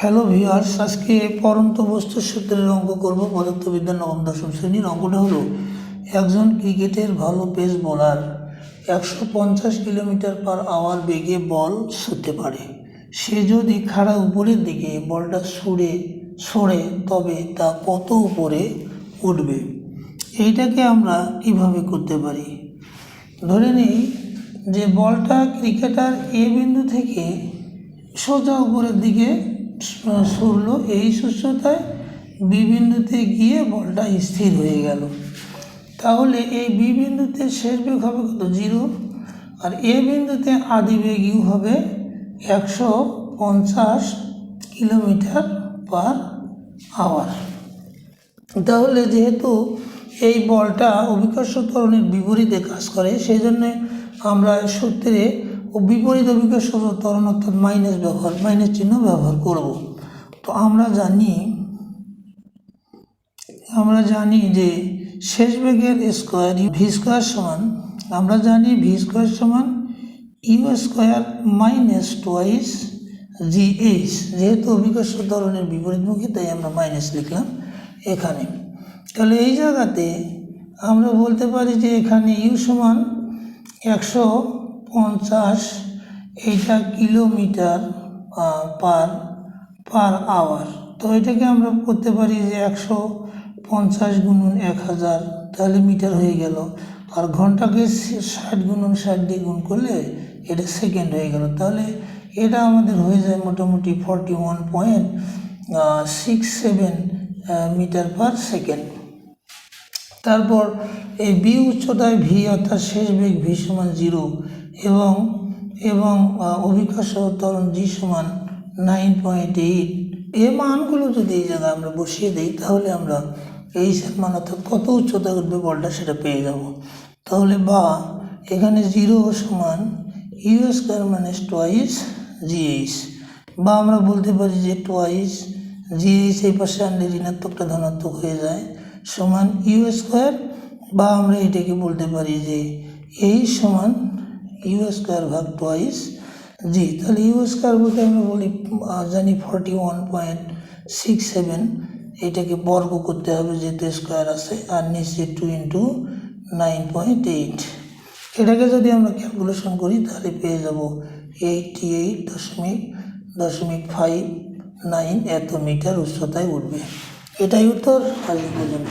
Hello viewers, আজকে পরন্ত বস্তু সূত্রের অঙ্ক করব পদার্থবিদ্যা নবম দশম শ্রেণির অঙ্কটা হলো, একজন ক্রিকেটের ভালো পেস বোলার একশো পঞ্চাশ কিলোমিটার পার আওয়ার বেগে বল ছুঁতে পারে। সে যদি খাড়া উপরের দিকে বলটা ছুঁড়ে সরে তবে তা কত উপরে উঠবে? এইটাকে আমরা কীভাবে করতে পারি? ধরে নিই যে বলটা ক্রিকেটার এ বিন্দু থেকে সোজা উপরের দিকে সরলো এই সুস্থতায় বি বিন্দুতে গিয়ে বলটা স্থির হয়ে গেল। তাহলে এই বি বিন্দুতে শেষ বেগ হবে কত? জিরো। আর এ বিন্দুতে আদি বেগ ইউ হবে একশো পঞ্চাশ কিলোমিটার পার আওয়ার। তাহলে যেহেতু এই বলটা অভিকর্ষ ত্বরণের বিপরীতে কাজ করে, সেই জন্য আমরা সূত্রে ও বিপরীত অভিকর্ষ ত্বরণ অর্থাৎ মাইনাস ব্যবহার মাইনাস চিহ্ন ব্যবহার করব। তো আমরা জানি আমরা জানি যে শেষ বেগের স্কোয়ার ভি স্কোয়ার সমান, আমরা জানি ভি স্কোয়ার সমান u square minus twice g h যেহেতু অভিকর্ষ ধরনের বিপরীতমুখী তাই আমরা মাইনাস লিখলাম এখানে। তাহলে এই জায়গাতে আমরা বলতে পারি যে এখানে ইউ সমান একশো পঞ্চাশ, এইটা কিলোমিটার পার পার আওয়ার। তো এটাকে আমরা করতে পারি যে একশো পঞ্চাশ গুণন এক হাজার, তাহলে মিটার হয়ে গেল। আর ঘন্টাকে ষাট গুণন ষাট দিয়ে গুণ করলে এটা সেকেন্ড হয়ে গেল। তাহলে এটা আমাদের হয়ে যায় মোটামুটি forty one point six seven metre per second. তারপর এই বি উচ্চতায় ভি অর্থাৎ শেষ বেগ ভি সমান জিরো এবং এবং অভিকর্ষ ত্বরণ জি সমান নাইন পয়েন্ট এইট। এ মানগুলো যদি এই জায়গায় আমরা বসিয়ে দিই, তাহলে আমরা এই মান অর্থাৎ কত উচ্চতা উঠবে বলটা সেটা পেয়ে যাব। তাহলে বা এখানে জিরো সমান ইউ স্কোয়ার মানে টোয়াইস জিএইচ বা আমরা বলতে পারি যে টোয়াইস জিএইচ এই পাশে আনলে ঋণাত্মকটা ধনাত্মক হয়ে যায়। সমান ইউ স্কোয়ার বা আমরা এটাকে বলতে পারি যে এই সমান ইউ স্কোয়ার ভাগ টোয়াইস জি তাহলে ইউ স্কোয়ার বলতে আমরা বলি জানি forty one point six seven এটাকে বর্গ করতে হবে যেহেতু স্কোয়ার আছে, আর নিচে two into nine point eight এটাকে যদি আমরা ক্যালকুলেশন করি, তাহলে পেয়ে যাব এইটটি এইট দশমিক দশমিক ফাইভ নাইন এত মিটার উচ্চতায় উঠবে। এটাই উত্তর। আজ পর্যন্ত